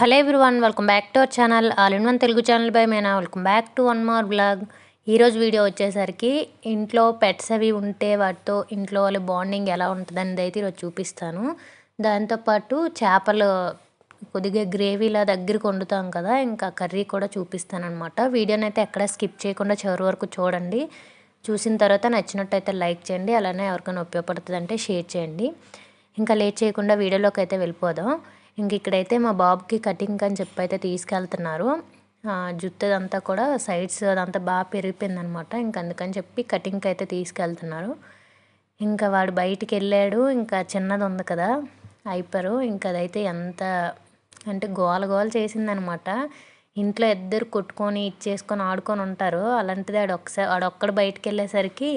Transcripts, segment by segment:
Hello everyone welcome back to our channel. All in one Telugu channel by Mena. Welcome back to one more blog ఈరోజు video వచ్చేసరికి ఇంట్లో pets అవి ఉంటే వాటితో ఇంట్లో వాళ్ళ బాండింగ్ ఎలా ఉంటుంది అనేది అయితే ఈరోజు చూపిస్తాను. దాంతోపాటు చేపలు కొద్దిగా గ్రేవీలా దగ్గరికి వండుతాం కదా ఇంకా కర్రీ కూడా చూపిస్తాను అనమాట వీడియోని అయితే ఎక్కడ స్కిప్ చేయకుండా చివరి వరకు చూడండి. చూసిన తర్వాత నచ్చినట్టయితే లైక్ చేయండి అలానే ఎవరికైనా ఉపయోగపడుతుంది అంటే షేర్ చేయండి. ఇంకా లేట్ చేయకుండా వీడియోలోకి అయితే వెళ్ళిపోదాం. ఇంక ఇక్కడైతే మా బాబుకి కటింగ్ అని చెప్పి అయితే తీసుకెళ్తున్నారు. ఆ, జుట్టు అదంతా కూడా సైడ్స్ అదంతా బాగా పెరిగిపోయింది అనమాట ఇంక అందుకని చెప్పి కటింగ్కి అయితే తీసుకెళ్తున్నారు. ఇంకా వాడు బయటికి వెళ్ళాడు ఇంకా చిన్నది ఉంది కదా అయిపోయారు ఇంకా అదైతే ఎంత అంటే గోల గోల చేసిందనమాట. ఇంట్లో ఇద్దరు కొట్టుకొని ఇచ్చేసుకొని ఆడుకొని ఉంటారు. అలాంటిది ఆడొక్కసారి ఒకసారి ఆడొక్కడు బయటికి వెళ్ళేసరికి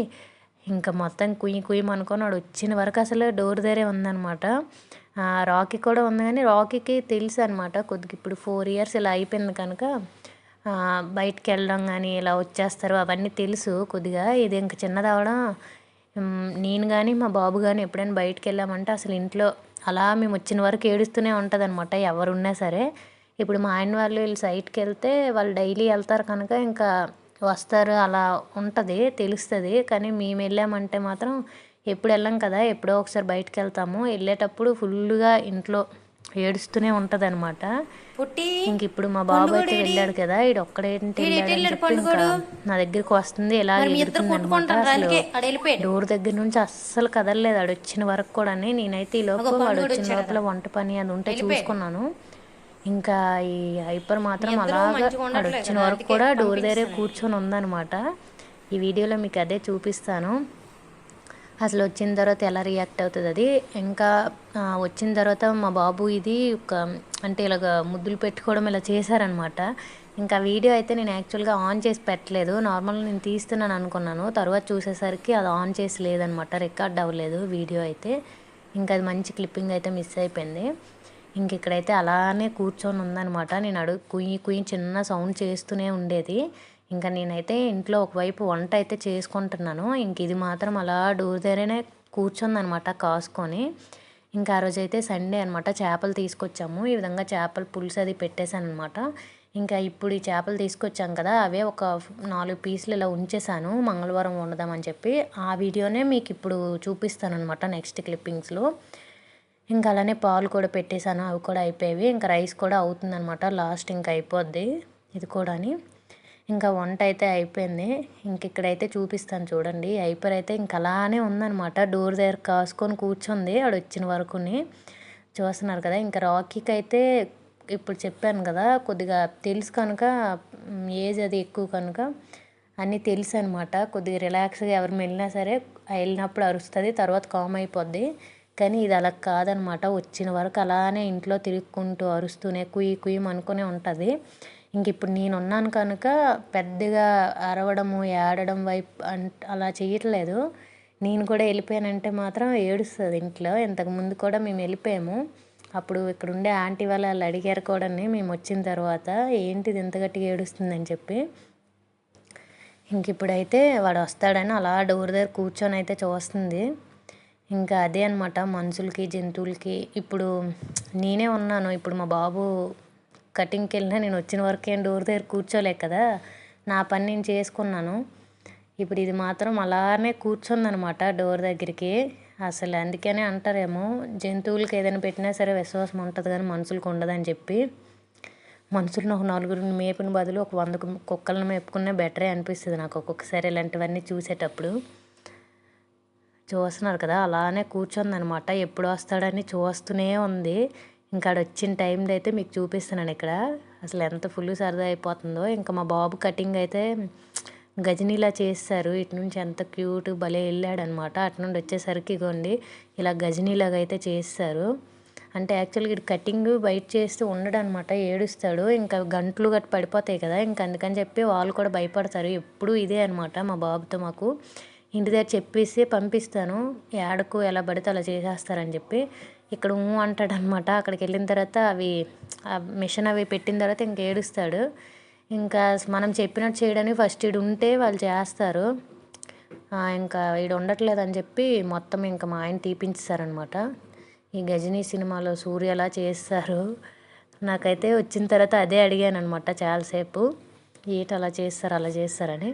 ఇంకా మొత్తం కుయ్యి కుయ్యం అనుకొని వాడు వచ్చిన వరకు అసలు డోర్ దగ్గరే ఉందన్నమాట. రాకీ కూడా ఉంది కానీ రాకీకి తెలుసు అనమాట కొద్దిగా ఇప్పుడు ఫోర్ ఇయర్స్ ఇలా అయిపోయింది కనుక బయటికి వెళ్ళడం కానీ ఇలా వచ్చేస్తారు అవన్నీ తెలుసు కొద్దిగా. ఇది ఇంకా చిన్నది అవడం. నేను కానీ మా బాబు కానీ ఎప్పుడైనా బయటికి వెళ్ళామంటే అసలు ఇంట్లో అలా మేము వచ్చిన వరకు ఏడుస్తూనే ఉంటుంది అనమాట ఎవరున్నా సరే. ఇప్పుడు మా ఆయన వాళ్ళు వీళ్ళు సైట్కి వెళ్తే వాళ్ళు డైలీ వెళ్తారు కనుక ఇంకా వస్తారు అలా ఉంటుంది తెలుస్తుంది. కానీ మేము వెళ్ళామంటే మాత్రం ఎప్పుడు వెళ్ళాం కదా ఎప్పుడో ఒకసారి బయటకు వెళ్తాము. వెళ్ళేటప్పుడు ఫుల్గా ఇంట్లో ఏడుస్తూనే ఉంటుంది అనమాట పుట్టి ఇంక ఇప్పుడు మా బాబు అయితే వెళ్ళాడు కదా ఈడు ఒక్కడేంటి నా దగ్గరికి వస్తుంది. వెళ్ళిపోయాడు. డోర్ దగ్గర నుంచి అస్సలు కదలలేదు ఆడు వచ్చిన వరకు కూడా నేనైతే ఈ వాడు వచ్చిన లోపల వంట పని అది ఉంటే చూసుకున్నాను. ఇంకా ఈ హైపర్ మాత్రం అలాగా వచ్చిన వరకు కూడా డోర్ దగ్గరే కూర్చొని ఉందన్నమాట. ఈ వీడియోలో మీకు అదే చూపిస్తాను. అసలు వచ్చిన తర్వాత ఎలా రియాక్ట్ అవుతుంది అది? ఇంకా వచ్చిన తర్వాత మా బాబు ఇది ఒక అంటే ఇలాగ ముద్దులు పెట్టుకోవడం ఇలా చేశారనమాట ఇంకా వీడియో అయితే నేను యాక్చువల్గా ఆన్ చేసి పెట్టలేదు. నార్మల్గా నేను తీస్తున్నాను అనుకున్నాను. తర్వాత చూసేసరికి అది ఆన్ చేసి లేదనమాట రికార్డ్ అవ్వలేదు వీడియో అయితే. ఇంకా అది మంచి క్లిప్పింగ్ అయితే మిస్ అయిపోయింది. ఇంక ఇక్కడైతే అలానే కూర్చొని ఉందనమాట నేను అడుగు కుయ్యి కుయ్యి చిన్న సౌండ్ చేస్తూనే ఉండేది. ఇంకా నేనైతే ఇంట్లో ఒకవైపు వంట అయితే చేసుకుంటున్నాను. ఇంక ఇది మాత్రం అలా డోర్ దగ్గరనే కూర్చుందనమాట కాసుకొని. ఇంకా ఆ రోజు అయితే సండే అనమాట చేపలు తీసుకొచ్చాము. ఈ విధంగా చేపల పులుసు అది పెట్టేశాను అనమాట ఇంకా ఇప్పుడు ఈ చేపలు తీసుకొచ్చాం కదా అవే ఒక నాలుగు పీసులు ఇలా ఉంచేసాను మంగళవారం వండుదామని చెప్పి. ఆ వీడియోనే మీకు ఇప్పుడు చూపిస్తాను అనమాట నెక్స్ట్ క్లిప్పింగ్స్లో. ఇంకా అలానే పాలు కూడా పెట్టేశాను అవి కూడా అయిపోయేవి. ఇంకా రైస్ కూడా అవుతుందనమాట లాస్ట్ ఇంకా అయిపోద్ది ఇది కూడాని. ఇంకా వంట అయితే అయిపోయింది. ఇంక ఇక్కడైతే చూపిస్తాను చూడండి. అయిపోయి అయితే ఇంక అలానే ఉందన్నమాట. డోర్ దగ్గర కాసుకొని కూర్చుంది ఆడు వచ్చిన వరకుని. చూస్తున్నారు కదా ఇంకా రాకీకి అయితే ఇప్పుడు చెప్పాను కదా కొద్దిగా తెలుసు కనుక ఏజ్ అది ఎక్కువ కనుక అన్నీ తెలుసు అనమాట కొద్దిగా రిలాక్స్గా ఎవరు వెళ్ళినా సరే వెళ్ళినప్పుడు అరుస్తుంది తర్వాత కామ్ అయిపోద్ది. కానీ ఇది అలా కాదనమాట. వచ్చిన వరకు అలానే ఇంట్లో తిరుక్కుంటూ అరుస్తూనే కుయ్యి కుయ్యి అనుకునే ఉంటుంది. ఇంక ఇప్పుడు నేను ఉన్నాను కనుక పెద్దగా అరవడము ఏడడం వైపు అంట అలా చేయట్లేదు. నేను కూడా వెళ్ళిపోయానంటే మాత్రం ఏడుస్తుంది ఇంట్లో. ఇంతకుముందు కూడా మేము వెళ్ళిపోయాము. అప్పుడు ఇక్కడ ఉండే ఆంటీ వాళ్ళు వాళ్ళు అడిగారు కూడా మేము వచ్చిన తర్వాత ఏంటిది ఇంత గట్టిగా ఏడుస్తుందని చెప్పి. ఇంక ఇప్పుడైతే వాడు వస్తాడని అలా డోర్ దగ్గర కూర్చొని అయితే చూస్తుంది. ఇంకా అదే అనమాట మనుషులకి జంతువులకి. ఇప్పుడు నేనే ఉన్నాను. ఇప్పుడు మా బాబు కటింగ్కి వెళ్ళినా నేను వచ్చిన వరకు ఏం డోర్ దగ్గర కూర్చోలే కదా. నా పని నేను చేసుకున్నాను. ఇప్పుడు ఇది మాత్రం అలానే కూర్చుందనమాట డోర్ దగ్గరికి. అసలు అందుకనే అంటారేమో జంతువులకి ఏదైనా పెట్టినా సరే విశ్వాసం ఉంటుంది కానీ మనుషులకు ఉండదని చెప్పి. మనుషులను ఒక నలుగురిని మేపిన బదులు ఒక వంద కుక్కలను మేపుకునే బెటరే అనిపిస్తుంది నాకు ఒక్కొక్కసారి ఇలాంటివన్నీ చూసేటప్పుడు. చూస్తున్నారు కదా అలానే కూర్చుందనమాట ఎప్పుడు వస్తాడని చూస్తూనే ఉంది. ఇంకా వచ్చిన టైంది అయితే మీకు చూపిస్తున్నాను ఇక్కడ. అసలు ఎంత ఫుల్ సరదా అయిపోతుందో. ఇంకా మా బాబు కటింగ్ అయితే గజనీలా చేస్తారు. ఇటు నుంచి ఎంత క్యూట్ భలే వెళ్ళాడనమాట అటు నుండి వచ్చేసరికి ఇగోండి ఇలా గజనీలాగా అయితే చేస్తారు. అంటే యాక్చువల్గా ఇటు కటింగ్ బయట చేస్తూ ఉండడు అనమాట ఏడుస్తాడు. ఇంకా గంటలు గట్టి పడిపోతాయి కదా ఇంకా అందుకని చెప్పి వాళ్ళు కూడా భయపడతారు. ఎప్పుడూ ఇదే అనమాట మా బాబుతో మాకు. ఇంటి దగ్గర చెప్పేసి పంపిస్తాను. ఏడకు ఎలా పడితే అలా చేసేస్తారని చెప్పి ఇక్కడ ఊ అంటాడనమాట. అక్కడికి వెళ్ళిన తర్వాత అవి ఆ మిషన్ అవి పెట్టిన తర్వాత ఇంక ఏడుస్తాడు. ఇంకా మనం చెప్పినట్టు చేయడానికి ఫస్ట్ ఇడు ఉంటే వాళ్ళు చేస్తారు. ఇంకా ఇంకా వీడు ఉండట్లేదని చెప్పి మొత్తం ఇంకా మా ఆయన తీపించారనమాట ఈ గజనీ సినిమాలో సూర్యలా చేస్తారు? నాకైతే వచ్చిన తర్వాత అదే అడిగాను అనమాట చాలాసేపు. ఏంటి అలా చేస్తారు అలా చేస్తారని.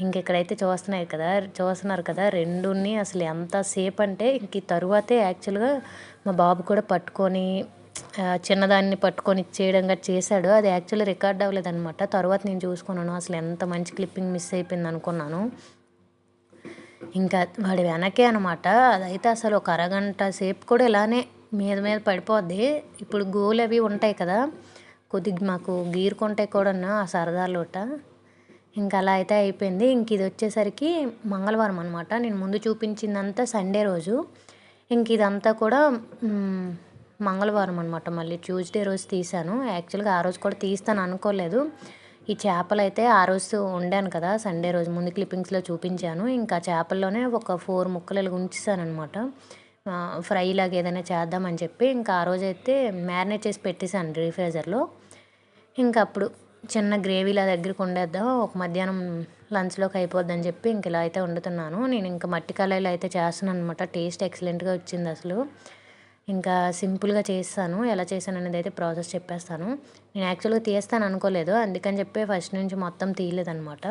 ఇంకెక్కడైతే చూస్తున్నాయి కదా చూస్తున్నారు కదా రెండుని అసలు ఎంతసేపు అంటే ఇంక తరువాతే యాక్చువల్గా మా బాబు కూడా పట్టుకొని చిన్నదాన్ని పట్టుకొని చేయడం గట్రా చేశాడు. అది యాక్చువల్లీ రికార్డ్ అవ్వలేదు అనమాట తర్వాత నేను చూసుకున్నాను అసలు ఎంత మంచి క్లిప్పింగ్ మిస్ అయిపోయింది అనుకున్నాను. ఇంకా వాడి వెనకే అనమాట అదైతే అసలు ఒక అరగంట సేపు కూడా ఇలానే మీద మీద పడిపోద్ది. ఇప్పుడు గోలు అవి ఉంటాయి కదా కొద్దిగా మాకు గీరుకుంటాయి కూడా ఆ సరదాలోట. ఇంకా అలా అయితే అయిపోయింది. ఇంక ఇది వచ్చేసరికి మంగళవారం అనమాట నేను ముందు చూపించిందంతా సండే రోజు. ఇంక ఇదంతా కూడా మంగళవారం అనమాట మళ్ళీ ట్యూస్డే రోజు తీసాను యాక్చువల్గా ఆ రోజు కూడా తీస్తాను అనుకోలేదు. ఈ చేపలు అయితే ఆ రోజు ఉండాను కదా సండే రోజు. ముందు క్లిప్పింగ్స్లో చూపించాను. ఇంకా చేపల్లోనే ఒక ఫోర్ ముక్కలు ఉంచాను అనమాట ఫ్రై లాగా ఏదైనా చేద్దామని చెప్పి ఇంకా ఆ రోజైతే మ్యారినేట్ చేసి పెట్టేశాను రీఫ్రైజర్లో ఇంకా అప్పుడు చిన్న గ్రేవీలా దగ్గరికి వండేద్దాం. ఒక మధ్యాహ్నం లంచ్లోకి అయిపోద్దని చెప్పి ఇంక ఇలా అయితే వండుతున్నాను. నేను ఇంకా మట్టి కళాయిలో అయితే చేస్తున్నాను అనమాట టేస్ట్ ఎక్సలెంట్గా వచ్చింది అసలు. ఇంకా సింపుల్గా చేస్తాను. ఎలా చేశాను అనేది అయితే ప్రాసెస్ చెప్పేస్తాను. నేను యాక్చువల్గా తీస్తాను అనుకోలేదు. అందుకని చెప్పి ఫస్ట్ నుంచి మొత్తం తీయలేదనమాట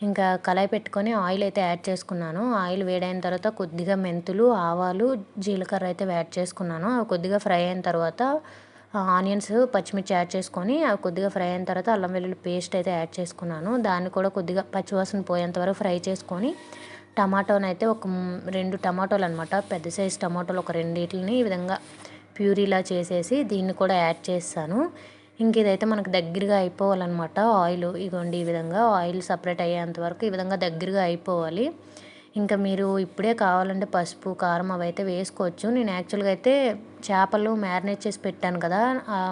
ఇంకా కళాయి పెట్టుకొని ఆయిల్ అయితే యాడ్ చేసుకున్నాను. ఆయిల్ వేడైన తర్వాత కొద్దిగా మెంతులు ఆవాలు జీలకర్ర అయితే యాడ్ చేసుకున్నాను. కొద్దిగా ఫ్రై అయిన తర్వాత ఆనియన్స్ పచ్చిమిర్చి యాడ్ చేసుకొని అవి కొద్దిగా ఫ్రై అయిన తర్వాత అల్లం వెల్లుల్లి పేస్ట్ అయితే యాడ్ చేసుకున్నాను. దాన్ని కూడా కొద్దిగా పచ్చివాసన పోయేంత వరకు ఫ్రై చేసుకొని టమాటోని అయితే ఒక రెండు టమాటోలు అనమాట పెద్ద సైజు టమాటోలు ఒక రెండింటిని ఈ విధంగా ప్యూరీలా చేసేసి దీన్ని కూడా యాడ్ చేస్తాను. ఇంక ఇదైతే మనకు దగ్గరగా అయిపోవాలన్నమాట. ఆయిల్ ఇగోండి ఈ విధంగా ఆయిల్ సపరేట్ అయ్యేంత వరకు ఈ విధంగా దగ్గరగా అయిపోవాలి. ఇంకా మీరు ఇప్పుడే కావాలంటే పసుపు కారం అవి అయితే వేసుకోవచ్చు. నేను యాక్చువల్గా అయితే చేపలు మ్యారినేట్ చేసి పెట్టాను కదా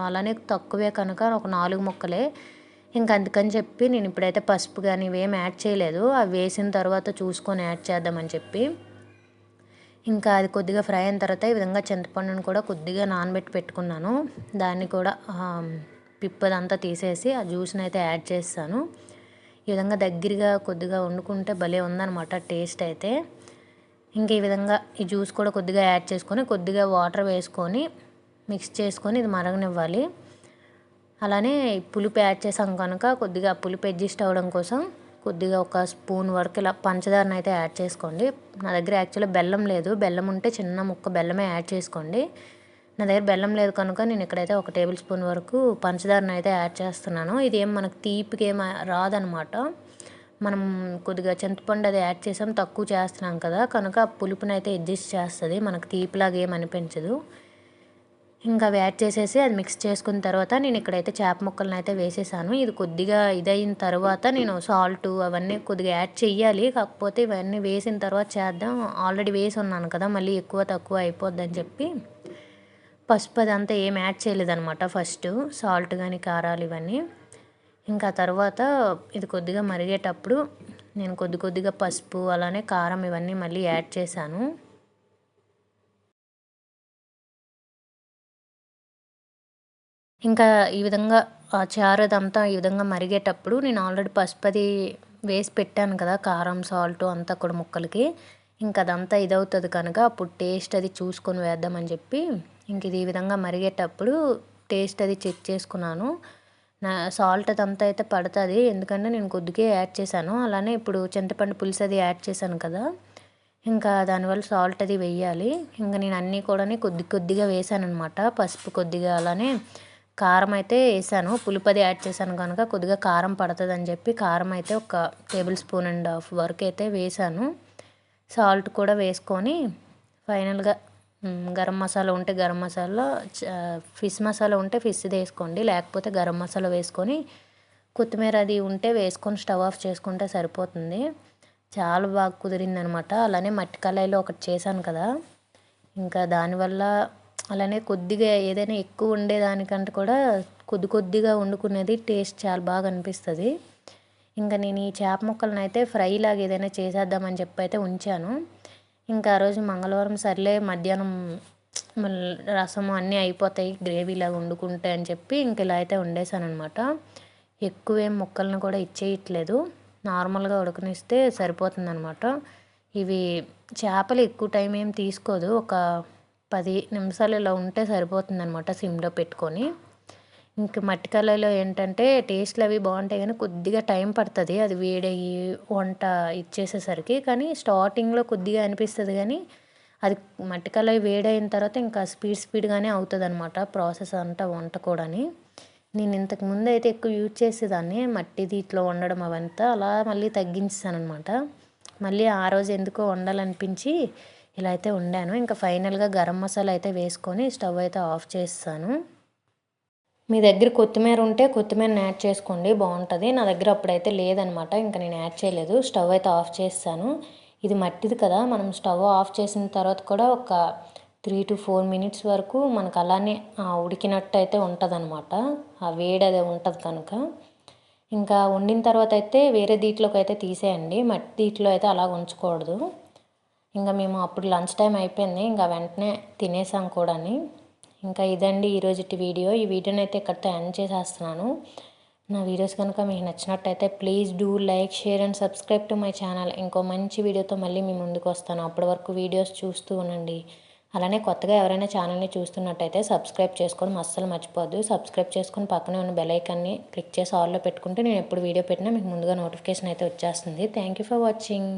అలానే తక్కువే కనుక ఒక నాలుగు ముక్కలే. ఇంకా అందుకని చెప్పి నేను ఇప్పుడైతే పసుపు కానీ ఇవేం యాడ్ చేయలేదు. అవి వేసిన తర్వాత చూసుకొని యాడ్ చేద్దామని చెప్పి. ఇంకా అది కొద్దిగా ఫ్రై అయిన తర్వాత ఈ విధంగా చింతపండును కూడా కొద్దిగా నానబెట్టి పెట్టుకున్నాను. దాన్ని కూడా పిప్పదంతా తీసేసి ఆ జ్యూస్ని అయితే యాడ్ చేస్తాను. ఈ విధంగా దగ్గరగా కొద్దిగా వండుకుంటే భలే ఉందన్నమాట టేస్ట్ అయితే. ఇంకా ఈ విధంగా ఈ జ్యూస్ కూడా కొద్దిగా యాడ్ చేసుకొని కొద్దిగా వాటర్ వేసుకొని మిక్స్ చేసుకొని ఇది మరగనివ్వాలి. అలానే పులుపు యాడ్ చేసాం కనుక కొద్దిగా పులుపు అడ్జస్ట్ అవ్వడం కోసం కొద్దిగా ఒక స్పూన్ వరకు ఇలా పంచదారని అయితే యాడ్ చేసుకోండి. నా దగ్గర యాక్చువల్లీ బెల్లం లేదు. బెల్లం ఉంటే చిన్న ముక్క బెల్లమే యాడ్ చేసుకోండి. నా దగ్గర బెల్లం లేదు కనుక నేను ఇక్కడైతే ఒక టేబుల్ స్పూన్ వరకు పంచదారను అయితే యాడ్ చేస్తున్నాను. ఇది ఏం మనకు తీపికి ఏం రాదనమాట. మనం కొద్దిగా చింతపండు అది యాడ్ చేసాం తక్కువ చేస్తున్నాం కదా. కనుక పులుపుని అయితే అడ్జస్ట్ చేస్తుంది. మనకు తీపిలాగా ఏం అనిపించదు. ఇంకా అవి యాడ్ చేసేసి అది మిక్స్ చేసుకున్న తర్వాత నేను ఇక్కడైతే చేప ముక్కలను అయితే వేసేసాను. ఇది కొద్దిగా ఇదైన తర్వాత నేను సాల్ట్ అవన్నీ కొద్దిగా యాడ్ చేయాలి కాకపోతే ఇవన్నీ వేసిన తర్వాత చేద్దాం. ఆల్రెడీ వేసి ఉన్నాను కదా మళ్ళీ ఎక్కువ తక్కువ అయిపోద్దని చెప్పి. పసుపు అదంతా ఏం యాడ్ చేయలేదనమాట ఫస్ట్. సాల్ట్ కానీ కారాలు ఇవన్నీ. ఇంకా తర్వాత ఇది కొద్దిగా మరిగేటప్పుడు నేను కొద్ది కొద్దిగా పసుపు అలానే కారం ఇవన్నీ మళ్ళీ యాడ్ చేశాను. ఇంకా ఈ విధంగా ఆ చారు అదంతా ఈ విధంగా మరిగేటప్పుడు నేను ఆల్రెడీ పసుపది వేసి పెట్టాను కదా కారం సాల్ట్ అంతా కూడా ముక్కలకి. ఇంకా అదంతా ఇదవుతుంది కనుక అప్పుడు టేస్ట్ అది చూసుకొని వేద్దామని చెప్పి ఇంక ఇది ఈ విధంగా మరిగేటప్పుడు టేస్ట్ అది చెక్ చేసుకున్నాను. నా సాల్ట్ అదంతా అయితే పడుతుంది. ఎందుకంటే నేను కొద్దిగా యాడ్ చేశాను. అలానే ఇప్పుడు చింతపండు పులుసు అది యాడ్ చేశాను కదా. ఇంకా దానివల్ల సాల్ట్ అది వేయాలి ఇంకా నేను అన్నీ కూడా కొద్ది కొద్దిగా వేసాను అనమాట పసుపు కొద్దిగా అలానే కారం అయితే వేసాను పులుపది యాడ్ చేశాను కనుక కొద్దిగా కారం పడుతుంది అని చెప్పి కారం అయితే ఒక టేబుల్ స్పూన్ అండ్ హాఫ్ వరకు అయితే వేసాను సాల్ట్ కూడా వేసుకొని ఫైనల్గా గరం మసాలా ఉంటే గరం మసాలా ఫిష్ మసాలా ఉంటే ఫిష్ వేసుకోండి. లేకపోతే గరం మసాలా వేసుకొని కొత్తిమీర అది ఉంటే వేసుకొని స్టవ్ ఆఫ్ చేసుకుంటే సరిపోతుంది. చాలా బాగా కుదిరిందనమాట. అలానే మట్టి కళాయిలో ఒకటి చేశాను కదా. ఇంకా దానివల్ల అలానే కొద్దిగా ఏదైనా ఎక్కువ ఉండేదానికంటే కూడా కొద్ది కొద్దిగా వండుకునేది టేస్ట్ చాలా బాగా అనిపిస్తుంది. ఇంకా నేను ఈ చేప ముక్కలను అయితే ఫ్రై లాగా ఏదైనా చేసేద్దామని చెప్పి అయితే ఉంచాను. ఇంకా ఆ రోజు మంగళవారం సర్లే మధ్యాహ్నం రసం అన్నీ అయిపోతాయి గ్రేవీ ఇలా వండుకుంటే అని చెప్పి ఇంక ఇలా అయితే వండేసాను అనమాట ఎక్కువేం ముక్కలను కూడా ఇచ్చేయట్లేదు. నార్మల్గా ఉడకనిస్తే సరిపోతుందనమాట ఇవి చేపలు ఎక్కువ టైం ఏం తీసుకోదు. ఒక పది నిమిషాలు ఇలా ఉంటే సరిపోతుందనమాట సిమ్లో పెట్టుకొని. ఇంక మట్టి కళాయిలో ఏంటంటే టేస్ట్లు అవి బాగుంటాయి కానీ కొద్దిగా టైం పడుతుంది. అది వేడయ్యి వంట ఇచ్చేసేసరికి. కానీ స్టార్టింగ్లో కొద్దిగా అనిపిస్తుంది కానీ అది మట్టి కళాయి వేడైన తర్వాత ఇంకా స్పీడ్ స్పీడ్గానే అవుతుంది అనమాట ప్రాసెస్ అంతా వంట కూడాని. నేను ఇంతకు ముందు అయితే ఎక్కువ యూజ్ చేసేదాన్ని మట్టి దీంట్లో వండడం అవంతా. అలా మళ్ళీ తగ్గించాను అనమాట మళ్ళీ ఆ రోజు ఎందుకో వండాలనిపించి ఇలా అయితే వండాను. ఇంకా ఫైనల్గా గరం మసాలా అయితే వేసుకొని స్టవ్ అయితే ఆఫ్ చేస్తాను మీ దగ్గర కొత్తిమీర ఉంటే కొత్తిమీరని యాడ్ చేసుకోండి బాగుంటుంది. నా దగ్గర అప్పుడైతే లేదనమాట ఇంకా నేను యాడ్ చేయలేదు. స్టవ్ అయితే ఆఫ్ చేస్తాను. ఇది మట్టిది కదా మనం స్టవ్ ఆఫ్ చేసిన తర్వాత కూడా ఒక త్రీ టు ఫోర్ మినిట్స్ వరకు మనకు అలానే ఉడికినట్టు అయితే ఉంటుంది అనమాట ఆ వేడి అది ఉంటుంది కనుక. ఇంకా వండిన తర్వాత అయితే వేరే దీంట్లోకి అయితే తీసేయండి. మట్టి దీంట్లో అయితే అలా ఉంచకూడదు. ఇంకా మేము అప్పుడు లంచ్ టైం అయిపోయింది ఇంకా వెంటనే తినేసాం కూడాని. ఇంకా ఇదండి ఈరోజు వీడియో. ఈ వీడియోని అయితే ఇక్కడితో ఎండ్ చేసేస్తున్నాను. నా వీడియోస్ కనుక మీకు నచ్చినట్టయితే please do like share and subscribe to my channel. ఇంకో మంచి వీడియోతో మళ్ళీ మీ ముందుకు వస్తాను. అప్పటి వరకు వీడియోస్ చూస్తూ ఉండండి. అలానే కొత్తగా ఎవరైనా ఛానల్ని చూస్తున్నట్టయితే సబ్స్క్రైబ్ చేసుకొని అస్సలు మర్చిపోద్దు సబ్స్క్రైబ్ చేసుకొని పక్కనే ఉన్న బెలైకాన్ని క్లిక్ చేసి ఆల్లో పెట్టుకుంటే నేను ఎప్పుడు వీడియో పెట్టినా మీకు ముందుగా నోటిఫికేషన్ అయితే వచ్చేస్తుంది. Thank you for watching.